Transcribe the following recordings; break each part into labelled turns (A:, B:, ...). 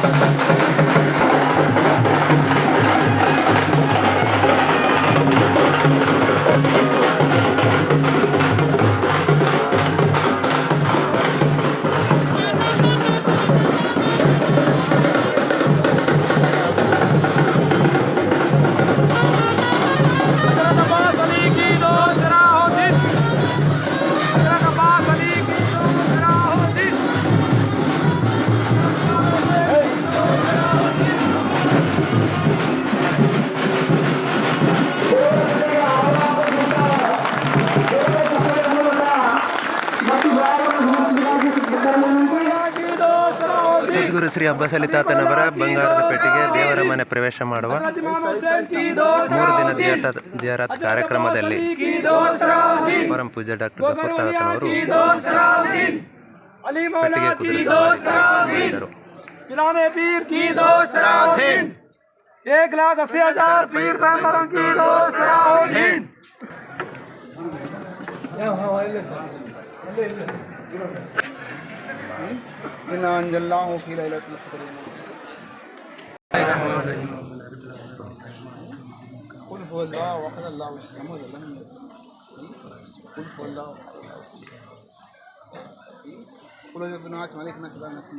A: Thank you.
B: ಸದ್ಗುರು ಶ್ರೀ ಅಬ್ಬಸಲಿ ತಾತನವರ ಬಂಗಾರದ ಪೆಟ್ಟಿಗೆ ದೇವರ ಮನೆ ಪ್ರವೇಶ ಮಾಡುವ
A: इमाम हुसैन की दो
B: ಮೂರು ದಿನ ಜಿಯಾರತ್ ಜಿಯಾರತ್ ಕಾರ್ಯಕ್ರಮದಲ್ಲಿ
A: अली की दो सराहोदीन
B: ಪರಂ ಪೂಜ್ಯ ಡಾಕ್ಟರ್ ಗಫೂರ್ ತಾತನವರು
A: की दो सराहोदीन अली मौला
B: ಪೆಟ್ಟಿಗೆ
A: की
B: ಕುದುರೆ
A: दो
B: ಸವಾರಿ
A: सराहोदीन
B: ಮಾಡಿದರು
A: किलाने पीर की दो सराहोदीन एक लाख अस्सी हजार पीर पैगंबरों की दो الرحيم
C: إنا أنزلناه في ليلة القدر قل هو الله. أحد الله الصمد لم يلد قل هو الله أحد الله الصمد قل يا ابن عاصم عليك نسبة نسبة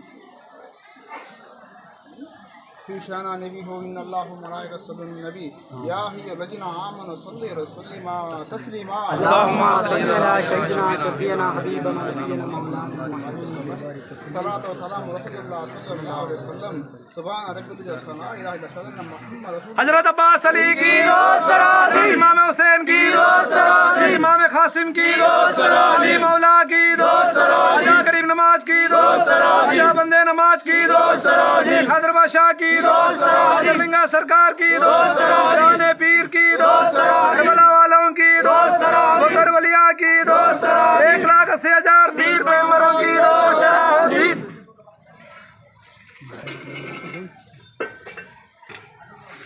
C: في شان نبيه إن الله ملائكة صلى النبي يا هي الذين آمنوا صلي وسلم تسليما
A: اللهم صل على سيدنا شفينا حبيبنا نبينا مولانا
C: وسلام رسول الله صلى الله عليه وسلم سبحان ربك ذي الصلاة إله إلا محمد رسول الله
A: حضرت عباس علی کی دو سرات امام حسین کی دو कासिम की दो दोस्तानी मौला की दो दोस्तानी करीब नमाज़ की दो दोस्तानी बंदे नमाज़ की दो दोस्तानी खदर बादशाह की दो दोस्तानी लिंगा सरकार की दो सलाली जाने पीर की दोस्तानी वालों की दोस्तानी वलिया की दो दोस्तानी एक लाख अस्सी हज़ार पीर पैगंबरों की दोस्तानी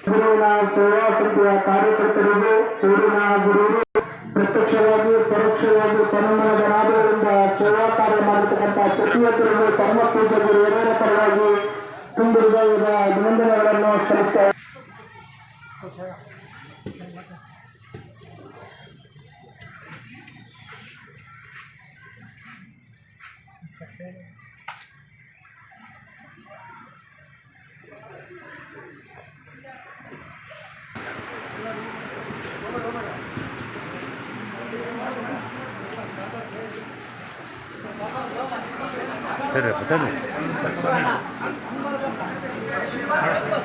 A: गुरु
D: ना सेवा सत्या कार्य करते रहो गुरु ना गुरु ಪರೋಕ್ಷವಾಗಿ ತನ್ಮನರಾದರಿಂದ ಸೇವಾ ಕಾರ್ಯ ಮಾಡತಕ್ಕಂಥ ಪ್ರತಿಯೊಬ್ಬರಿಗೂ ಪರಮ ಪೂಜ್ಯ ಏನೇನ ಪರವಾಗಿ ತುಂಬ ಅಭಿನಂದನೆಗಳನ್ನು 在
B: 这儿，不在这。